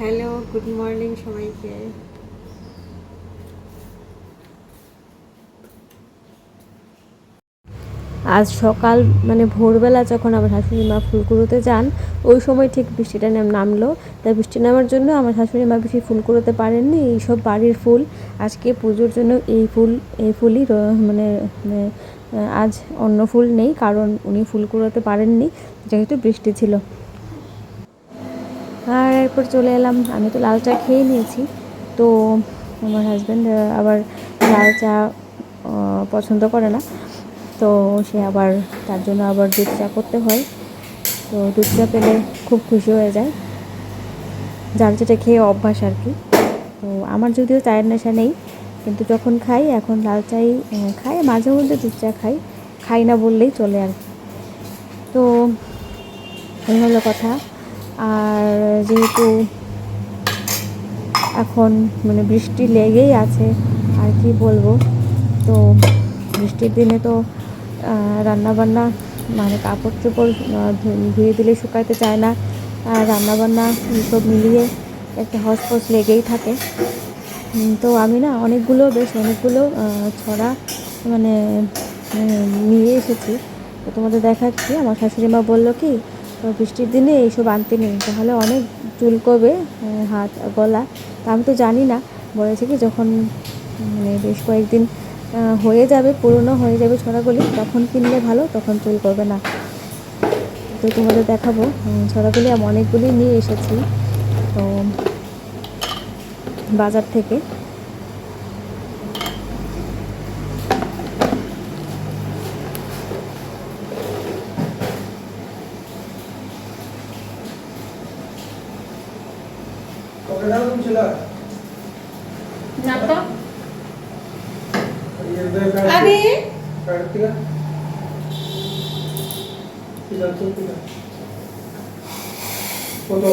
Hello good morning সবাইকে। আজ সকাল মানে ভোরবেলা যখন আমার শাশুড়ি মা ফুল কুড়োতে যান ওই সময় ঠিক বৃষ্টিটা নাম- নামলো। তাই বৃষ্টি নামার জন্য আমার শাশুড়ি মা বেশি ফুল কুড়োতে পারেননি এইসব বাড়ির ফুল আজকে পুজোর জন্য এই ফুল এই ফুলই মানে মানে, আজ অন্য ফুল নেই কারণ উনি ফুল কুড়োতে পারেননি যেহেতু বৃষ্টি ছিল। আর এরপর চলে এলাম, আমি তো লাল চা খেয়ে নিয়েছি। তো আমার হাজব্যান্ড আবার লাল চা পছন্দ করে না। তো সে আবার তার জন্য আবার দুধ চা করতে হয়। তো দুধ চা পেলে খুব খুশি হয়ে যায়। যার যেটা খেয়ে অভ্যাস আর কি। তো আমার যদিও চায়ের নেশা নেই, কিন্তু যখন খাই, এখন লাল চাই খাই, মাঝে মধ্যে দুধ চা খাই। খাই না বললেই চলে আর তো এই হলো কথা। আর যেহেতু এখন মানে বৃষ্টি লেগেই আছে, আর কি বলব? তো বৃষ্টির দিনে তো রান্না বান্না মানে কাপড় চোপড় ধুয়ে দিলে শুকাইতে চায় না। আর রান্নাবান্না সব মিলিয়ে একটা হসপস লেগেই থাকে। তো আমি না অনেকগুলো, বেশ অনেকগুলো ছড়া মানে নিয়ে এসেছি। তো তোমাদের দেখাচ্ছি। আমার শাশুড়ি মা বলল কি তো বৃষ্টির দিনে এইসব আনতে নেই। তাহলে অনেক চুলকবে আহ, হাত গলা। তা আমি তো জানি না। বলেছে কি যখন মানে বেশ কয়েকদিন হয়ে যাবে পুরনো হয়ে যাবে ছড়াগুলি তখন কিনলে ভালো তখন চুল করবে না। তো তোমাদের দেখাবো ছড়াগুলি আমি অনেকগুলি নিয়ে এসেছি। তো বাজার থেকে ಕಡಾಲಂ ಚಿಲ ನಾಪ್ಪ అది కరెక్ట్గా ఇలా చూపిలా ఫోటో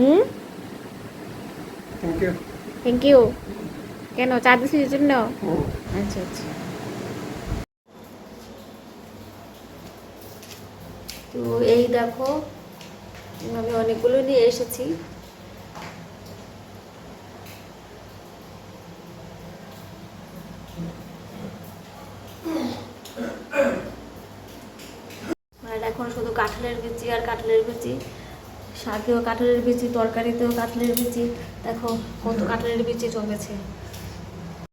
হুম? থ্যাংক ইউ কেন চা দিছিস জন্য? আচ্ছা আচ্ছা। তো এই দেখো আমি অনেকগুলো নিয়ে এসেছি। এখন শুধু কাঁঠালের বিচি আর কাঁঠালের বিচি শাকেও কাঁঠালের বিচি তরকারিতেও কাঁঠালের বিচি দেখো কত কাঁঠালের বিচি জমেছে।